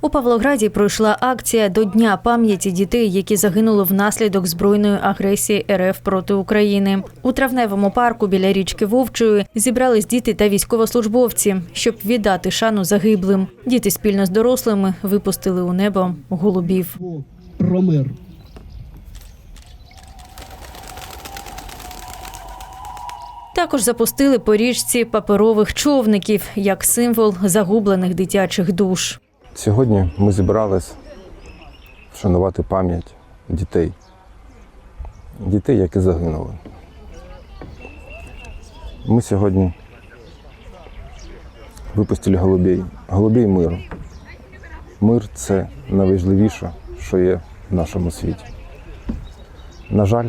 У Павлограді пройшла акція до Дня пам'яті дітей, які загинули внаслідок збройної агресії РФ проти України. У травневому парку біля річки Вовчої зібрались діти та військовослужбовці, щоб віддати шану загиблим. Діти спільно з дорослими випустили у небо голубів. про мир. Також запустили по річці паперових човників як символ загублених дитячих душ. Сьогодні ми зібрались вшанувати пам'ять дітей. Дітей, які загинули. Ми сьогодні випустили голубей. Голубей миру. Мир це найважливіше, що є в нашому світі. На жаль,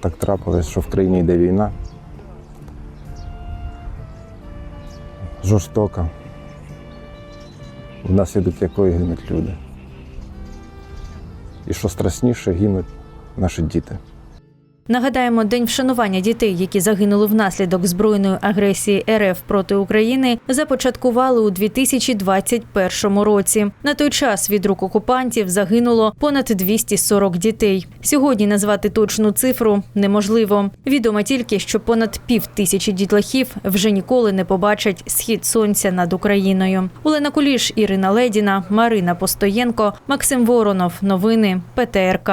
так трапилось, що в країні йде війна. Жорстока, внаслідок якої гинуть люди. І що страшніше, гинуть наші діти. Нагадаємо, день вшанування дітей, які загинули внаслідок збройної агресії РФ проти України, започаткували у 2021 році. На той час від рук окупантів загинуло понад 240 дітей. Сьогодні назвати точну цифру неможливо. Відомо тільки, що понад пів тисячі дітлахів вже ніколи не побачать схід сонця над Україною. Олена Куліш, Ірина Ледіна, Марина Постоєнко, Максим Воронов. Новини ПТРК.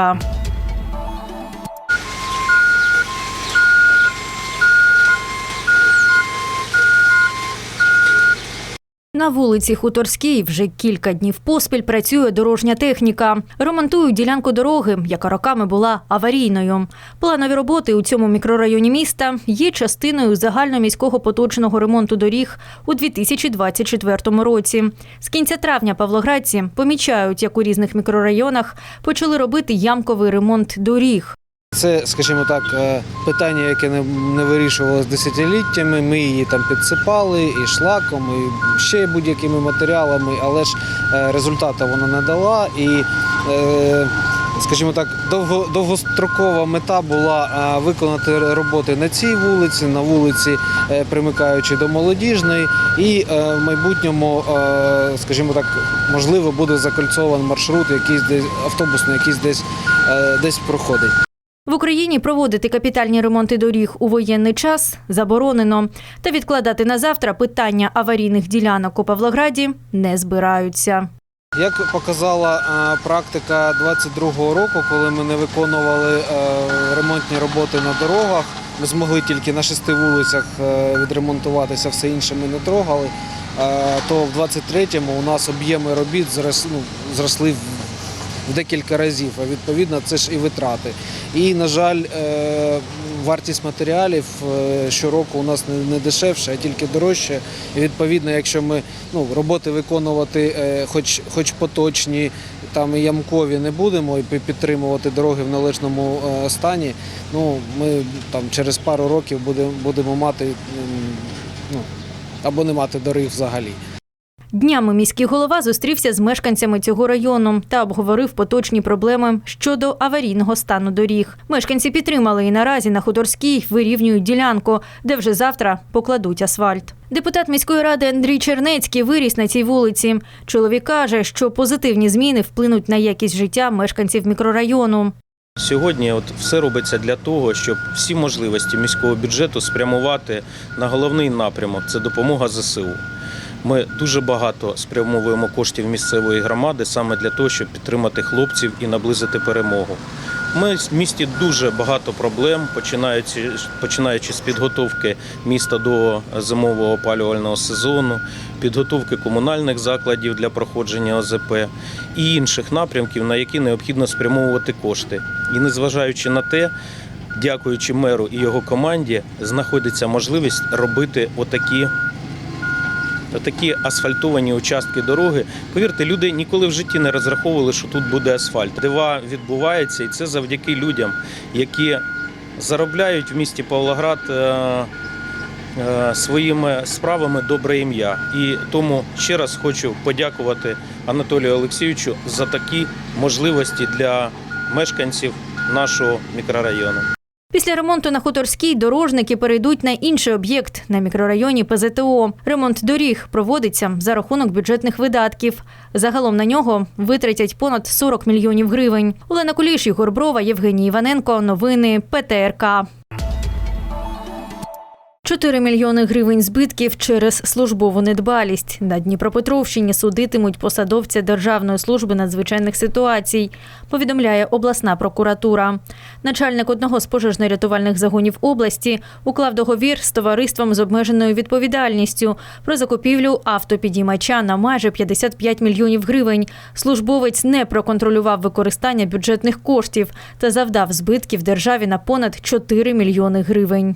На вулиці Хуторській вже кілька днів поспіль працює дорожня техніка. Ремонтують ділянку дороги, яка роками була аварійною. Планові роботи у цьому мікрорайоні міста є частиною загальноміського поточного ремонту доріг у 2024 році. З кінця травня павлоградці помічають, як у різних мікрорайонах почали робити ямковий ремонт доріг. Це, скажімо так, е, питання, яке не, вирішувалося десятиліттями. Ми її там підсипали і шлаком, і ще будь-якими матеріалами, але ж е, результату вона не дала. І, е, скажімо так, довго, довгострокова мета була виконати роботи на цій вулиці, на вулиці, примикаючи до молодіжної, і в майбутньому, скажімо так, можливо, буде закольцований маршрут, якийсь десь автобусний, якийсь десь, десь проходить. В Україні проводити капітальні ремонти доріг у воєнний час заборонено. Та відкладати на завтра питання аварійних ділянок у Павлограді не збираються. Як показала е, практика 22-го року, коли ми не виконували е, ремонтні роботи на дорогах, ми змогли тільки на шести вулицях е, відремонтуватися, все інше ми не трогали. То в 23-му у нас об'єми робіт ну, зросли в декілька разів, а відповідно це ж і витрати. І, на жаль, е, вартість матеріалів е, щороку у нас не- дешевше, а тільки дорожче. І відповідно, якщо ми ну, роботи виконувати, е, хоч, хоч поточні, там і ямкові не будемо і підтримувати дороги в належному стані, ну, ми там через пару років будемо, будемо мати ну, або не мати доріг взагалі. Днями міський голова зустрівся з мешканцями цього району та обговорив поточні проблеми щодо аварійного стану доріг. Мешканці підтримали і наразі на Хуторській вирівнюють ділянку, де вже завтра покладуть асфальт. Депутат міської ради Андрій Чернецький виріс на цій вулиці. Чоловік каже, що позитивні зміни вплинуть на якість життя мешканців мікрорайону. Сьогодні от все робиться для того, щоб всі можливості міського бюджету спрямувати на головний напрямок це допомога ЗСУ. Ми дуже багато спрямовуємо коштів місцевої громади саме для того, щоб підтримати хлопців і наблизити перемогу. Ми в місті дуже багато проблем, починаючи, починаючи з підготовки міста до зимового опалювального сезону, підготовки комунальних закладів для проходження ОЗП і інших напрямків, на які необхідно спрямовувати кошти. І незважаючи на те, дякуючи меру і його команді, знаходиться можливість робити отакі. Такі асфальтовані участки дороги. Повірте, люди ніколи в житті не розраховували, що тут буде асфальт. Дива відбувається, і це завдяки людям, які заробляють в місті Павлоград е, е, своїми справами добре ім'я. І тому ще раз хочу подякувати Анатолію Олексійовичу за такі можливості для мешканців нашого мікрорайону. Після ремонту на Хуторській дорожники перейдуть на інший об'єкт на мікрорайоні ПЗТО. Ремонт доріг проводиться за рахунок бюджетних видатків. Загалом на нього витратять понад 40 мільйонів гривень. Олена Куліш, Ігор Брова, Євгеній Іваненко. Новини ПТРК. 4 мільйони гривень збитків через службову недбалість. На Дніпропетровщині судитимуть посадовця Державної служби надзвичайних ситуацій, повідомляє обласна прокуратура. Начальник одного з пожежно-рятувальних загонів області уклав договір з товариством з обмеженою відповідальністю про закупівлю автопідіймача на майже 55 мільйонів гривень. Службовець не проконтролював використання бюджетних коштів та завдав збитків державі на понад 4 мільйони гривень.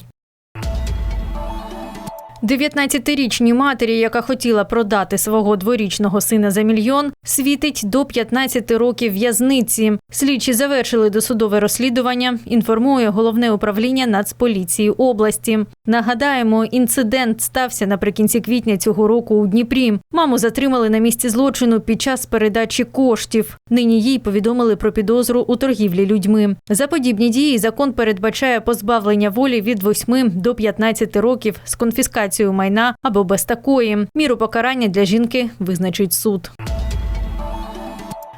19-річній матері, яка хотіла продати свого дворічного сина за мільйон, світить до 15 років в'язниці. Слідчі завершили досудове розслідування. Інформує головне управління Нацполіції області. Нагадаємо, інцидент стався наприкінці квітня цього року у Дніпрі. Маму затримали на місці злочину під час передачі коштів. Нині їй повідомили про підозру у торгівлі людьми. За подібні дії закон передбачає позбавлення волі від 8 до 15 років з конфіскацією майна або без такої. Міру покарання для жінки визначить суд.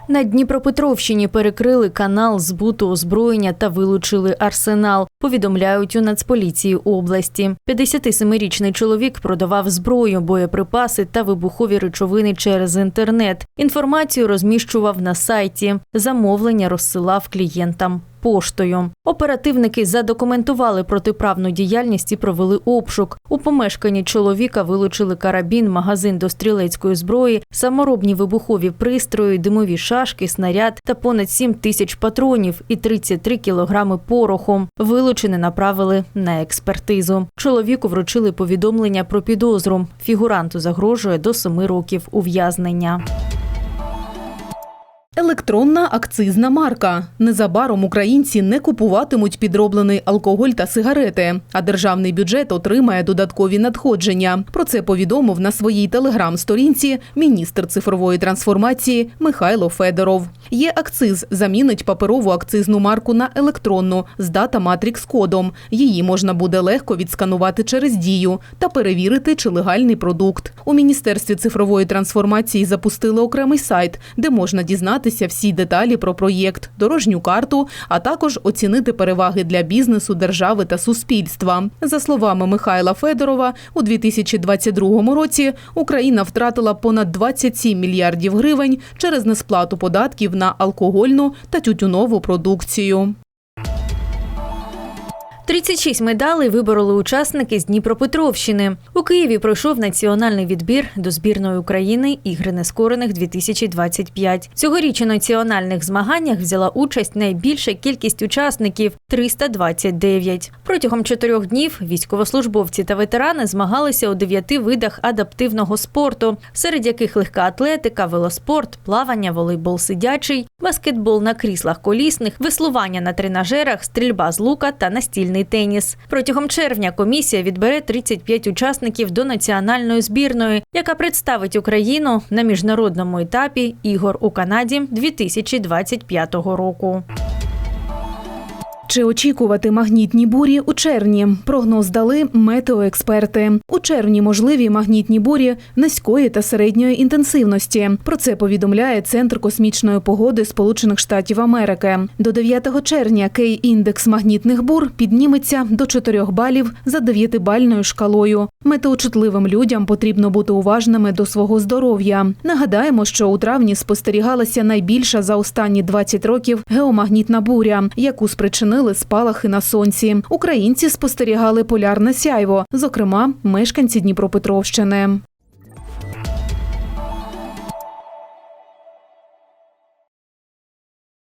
На Дніпропетровщині перекрили канал збуту озброєння та вилучили арсенал. Повідомляють у Нацполіції області. 57-річний чоловік продавав зброю, боєприпаси та вибухові речовини через інтернет. Інформацію розміщував на сайті. Замовлення розсилав клієнтам. Поштою оперативники задокументували протиправну діяльність і провели обшук. У помешканні чоловіка вилучили карабін, магазин до стрілецької зброї, саморобні вибухові пристрої, димові шашки, снаряд та понад 7 тисяч патронів і 33 кілограми пороху. Вилучене направили на експертизу. Чоловіку вручили повідомлення про підозру. Фігуранту загрожує до 7 років ув'язнення. Електронна акцизна марка. Незабаром українці не купуватимуть підроблений алкоголь та сигарети, а державний бюджет отримає додаткові надходження. Про це повідомив на своїй телеграм-сторінці міністр цифрової трансформації Михайло Федоров. Є акциз замінить паперову акцизну марку на електронну з дата матрікс кодом. Її можна буде легко відсканувати через дію та перевірити, чи легальний продукт. У міністерстві цифрової трансформації запустили окремий сайт, де можна дізнатися всі деталі про проєкт, дорожню карту, а також оцінити переваги для бізнесу, держави та суспільства. За словами Михайла Федорова, у 2022 році Україна втратила понад 27 мільярдів гривень через несплату податків на алкогольну та тютюнову продукцію. 36 медалей вибороли учасники з Дніпропетровщини. У Києві пройшов національний відбір до збірної України ігри нескорених 2025. Цьогоріч у національних змаганнях взяла участь найбільша кількість учасників 329. Протягом чотирьох днів військовослужбовці та ветерани змагалися у дев'яти видах адаптивного спорту, серед яких легка атлетика, велоспорт, плавання, волейбол сидячий, баскетбол на кріслах колісних, веслування на тренажерах, стрільба з лука та настільний теніс. Протягом червня комісія відбере 35 учасників до національної збірної, яка представить Україну на міжнародному етапі ігор у Канаді 2025 року. Чи очікувати магнітні бурі у червні? Прогноз дали метеоексперти. У червні можливі магнітні бурі низької та середньої інтенсивності. Про це повідомляє Центр космічної погоди Сполучених Штатів Америки. До 9 червня Кей-індекс магнітних бур підніметься до 4 балів за 9-бальною шкалою. Метеочутливим людям потрібно бути уважними до свого здоров'я. Нагадаємо, що у травні спостерігалася найбільша за останні 20 років геомагнітна буря, яку спричинили спалахи на сонці. Українці спостерігали полярне сяйво, зокрема, мешканці Дніпропетровщини.